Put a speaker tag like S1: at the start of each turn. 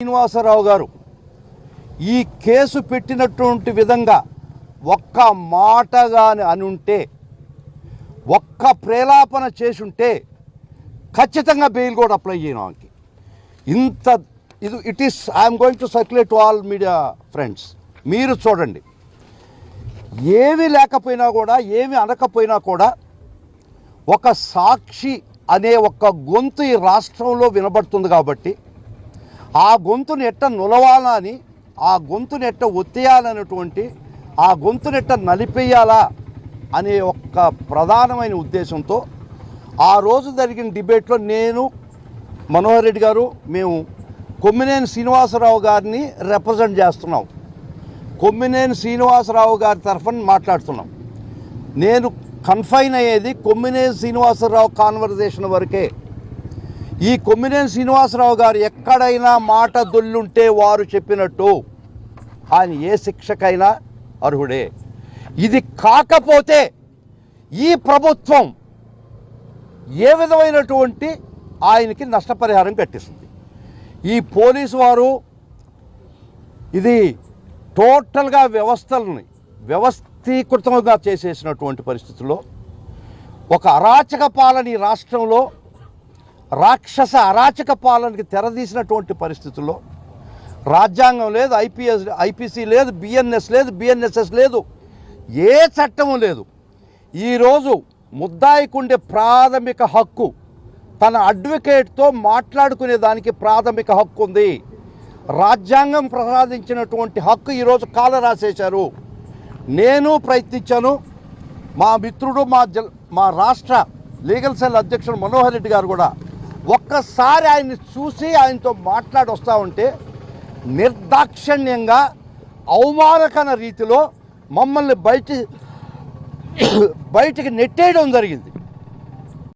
S1: శ్రీనివాసరావు గారు ఈ కేసు పెట్టినటువంటి విధంగా ఒక్క మాటగాని అనుంటే ఒక్క ప్రేలాపన చేసుంటే ఖచ్చితంగా బెయిల్ కూడా అప్లై చేయను ఆమెకి. ఇంత ఇది it is I'm going to circulate to all media friends మీరు చూడండి. ఏమి లేకపోయినా కూడా ఏమి అనకపోయినా కూడా ఒక సాక్షి అనే ఒక గొంతు ఈ రాష్ట్రంలో వినబడుతుంది కాబట్టి ఆ గొంతుని ఎట్ట నులవాలని ఆ గొంతుని ఎట్ట ఒత్తేయాలనేటువంటి ఆ గొంతును ఎట్ట నలిపేయాలా అనే ఒక ప్రధానమైన ఉద్దేశంతో ఆ రోజు జరిగిన డిబేట్లో నేను మనోహర్ రెడ్డి గారు మేము కొమ్మినేని శ్రీనివాసరావు గారిని రిప్రజెంట్ చేస్తున్నాం. కొమ్మినేని శ్రీనివాసరావు గారి తరఫున మాట్లాడుతున్నాం. నేను కన్ఫైన్ అయ్యేది కొమ్మినేని శ్రీనివాసరావు కాన్వర్జేషన్ వరకే. ఈ కొమ్మినేని శ్రీనివాసరావు గారు ఎక్కడైనా మాట దొల్లుంటే వారు చెప్పినట్టు ఆయన ఏ శిక్షకైనా అర్హుడే. ఇది కాకపోతే ఈ ప్రభుత్వం ఏ విధమైనటువంటి ఆయనకి నష్టపరిహారం కట్టిస్తుంది. ఈ పోలీసు వారు ఇది టోటల్గా వ్యవస్థలని వ్యవస్థీకృతంగా చేసేసినటువంటి పరిస్థితుల్లో ఒక అరాచక పాలన ఈ రాష్ట్రంలో రాక్షస అరాచక పాలనకి తెరదీసినటువంటి పరిస్థితుల్లో రాజ్యాంగం లేదు ఐపీఎస్ ఐపీసీ లేదు బిఎన్ఎస్ లేదు బిఎన్ఎస్ఎస్ లేదు ఏ చట్టము లేదు. ఈరోజు ముద్దాయికుండే ప్రాథమిక హక్కు తన అడ్వకేట్తో మాట్లాడుకునే దానికి ప్రాథమిక హక్కు ఉంది. రాజ్యాంగం ప్రసాదించినటువంటి హక్కు ఈరోజు కాల రాసేశారు నేను ప్రయత్నించాను మా మిత్రుడు మా జల్ మా రాష్ట్ర లీగల్ సెల్ అధ్యక్షుడు మనోహర్ రెడ్డి గారు కూడా ఒక్కసారి ఆయన్ని చూసి ఆయనతో మాట్లాడి వస్తూ ఉంటే నిర్దాక్షిణ్యంగా అవమానకర రీతిలో మమ్మల్ని బయట బయటికి నెట్టేయడం జరిగింది.